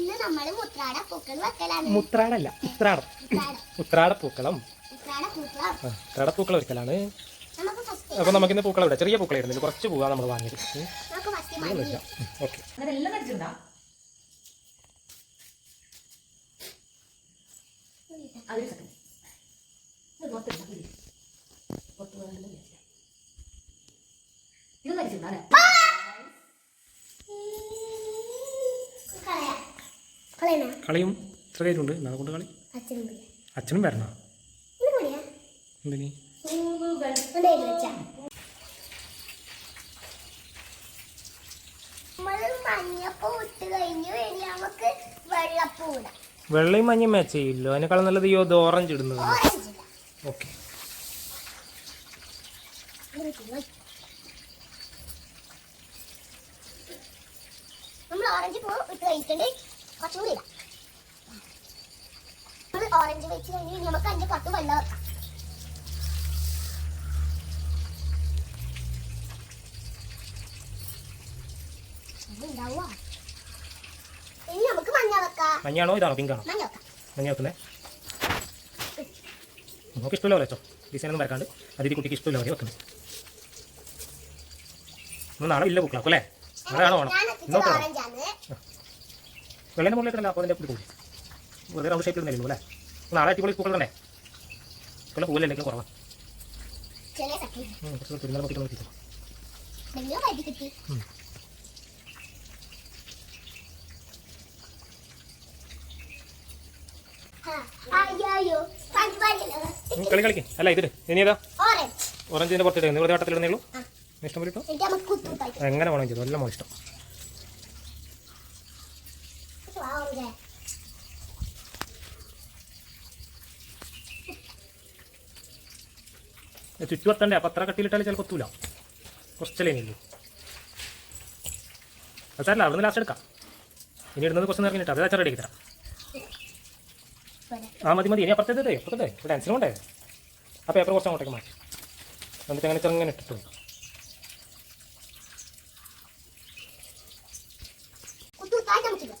ഇന്ന് നമ്മൾ മുത്രാട പൂക്കൾ വെക്കലാണ്. മുത്രാടല്ല ഉത്രാടം. ഉത്രാട. പൂക്കളം. മുത്രാട പൂക്കളം. ഉത്രാട പൂക്കളം ഒരിക്കലാണ് നമുക്ക് ഫസ്റ്റ് അപ്പോൾ നമുക്കിന്ന് പൂക്കളം ഇവിടെ ചെറിയ പൂക്കളായിരുന്നു. കുറച്ച് പൂവാ നമ്മൾ വാങ്ങിയത്. നമുക്ക് ഇതൊന്നും മഞ്ഞ ഓക്കെ. അങ്ങനെ എല്ലാം കഴിച്ചിട്ടുണ്ടാ അതൊരു സെക്കൻഡ് ഇത്. പുറത്തിരുന്നാ മതി. പുറത്ത് പോകാനുള്ള വിചാരിച്ചില്ല. ഇത് കഴിച്ചിട്ടുണ്ടാ അല്ലേ? കളിയും? ഇത്ര കയ്യിലുണ്ട് എന്നാ കൊണ്ട് കളി. അച്ഛനും വരണോ? എന്തിനി? വെള്ളയും മഞ്ഞയും മാച്ച് ചെയ്യില്ലോ അതിനേക്കാളും നല്ലത് ഈ ഇത് ഓറഞ്ച് ഇടുന്നത്. ഓക്കെ നമ്മൾ ഓറഞ്ച് പൂ ഇട്ട് കഴിഞ്ഞിട്ടുണ്ട് കുറച്ചും കൂടി ഇടാം. നമ്മൾ ഓറഞ്ച് വെച്ച് കഴിഞ്ഞ് നമുക്ക് അതിന്റെ പുറത്ത് വെള്ളം വെക്കാം. ഇനി നമുക്ക് മഞ്ഞ വെക്കാം. മഞ്ഞാണോ ഇതാണോ പിങ്കാണോ മഞ്ഞ വെക്കാം. മഞ്ഞ വെക്കുന്നേ? നമുക്ക് ഇഷ്ടമില്ല പോലെ വെച്ചോ. വരക്കാണ്ട്. അതിഥി കുട്ടിക്ക് ഇഷ്ടമില്ല പോലെ വെക്കുന്നത്. നാളെ ഇല്ല പൂക്കളാക്കും അല്ലേ? ഞാൻ വേണം വെള്ളേന്റെ മുകളിലേക്കല്ല അപ്പോൾ അതിന്റെ കൂടി കൂടി വെറുതെ റൗണ്ട് ഷേപ്പിൽ നിന്നു അല്ലേ? നാളെ അടിപൊളി പൂക്കൾ തന്നെ ഇപ്പോൾ പൂവല്ലെങ്കിൽ കുറവാ. കുറച്ച് നോക്കിയിട്ട് നോക്കിയിട്ട് കളി കളിക്ക്. അല്ല ഇതിൽ ഇനി ഏതാ? ഓറഞ്ച് ഓറഞ്ചിന്റെ പുറത്തിട്ട് വെറുതെ വട്ടത്തിലിടുന്നേ ഉള്ളൂ. ഇഷ്ടം പോലെ എങ്ങനെ വേണം ചെയ്തു. എല്ലാം ഇഷ്ടം ഓറഞ്ച് ചുറ്റുവത്തണ്ടേ അപ്പം അത്ര കട്ടിയിലിട്ടാൽ ചില കൊത്തൂല കുറച്ചല്ലേ ഇനി അത് സാറില്ല അവിടെ നിന്ന് ലാസ്റ്റ് എടുക്കാം. ഇനി ഇടുന്നത് കുറച്ച് നേരം ഇട്ടാൽ അത് അച്ചാർ റെഡി തരാം. ആ മതി മതി. ഇനി അപ്പുറത്തേത് അപ്പുറത്തെ ഇവിടെ ഡാൻസിനും കൊണ്ടേ. ആ പേപ്പർ കുറച്ച് അങ്ങോട്ടേക്ക് മാറ്റി. എന്നിട്ട് അങ്ങനെ ചെറുങ്ങനെ ഇട്ടിട്ട് കൊടുക്കാം. കുത്തുത്തായിട്ട് നമുക്ക് ഇടാം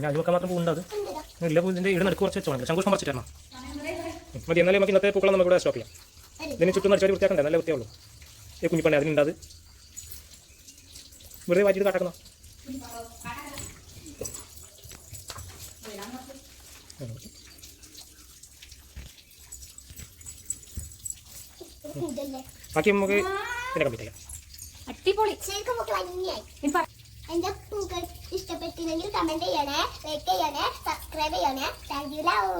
അതിനൊക്കെ മാത്രം പൂണ്ട് അത് ഇല്ല ഇതിന്റെ ഇവിടെ നടുക്ക് കുറച്ച് വെച്ചോളാം ശങ്കുഷം പറിച്ചിട്ട് തരണം മതി എന്നാലേ നമുക്ക് ഇന്നത്തെ പൂക്കളം നമുക്ക് ഇവിടെ സ്റ്റോപ്പ് ചെയ്യാം. ഇതിന് ചുറ്റും അടിച്ചാൽ വൃത്തിയാക്കണ്ടേ നല്ല വൃത്തിയുള്ളൂ ഈ കുഞ്ഞിപ്പണി അതിനുണ്ട് അത് വെറുതെ വാറ്റിയിട്ട് കാട്ടാക്കണം ബാക്കി നമുക്ക് പിന്നെ കമ്പിട്ടില്ല ചെയ്യാം അടിപൊളി ശരിക്കും നമുക്ക് ഭംഗിയായി ഇനി പറ എന്റെ പൂക്കൾ ഇഷ്ടപ്പെട്ടില്ലെങ്കിൽ കമന്റ് ചെയ്യണേ ലൈക്ക് ചെയ്യണേ സബ്സ്ക്രൈബ് ചെയ്യണേ. Thank you love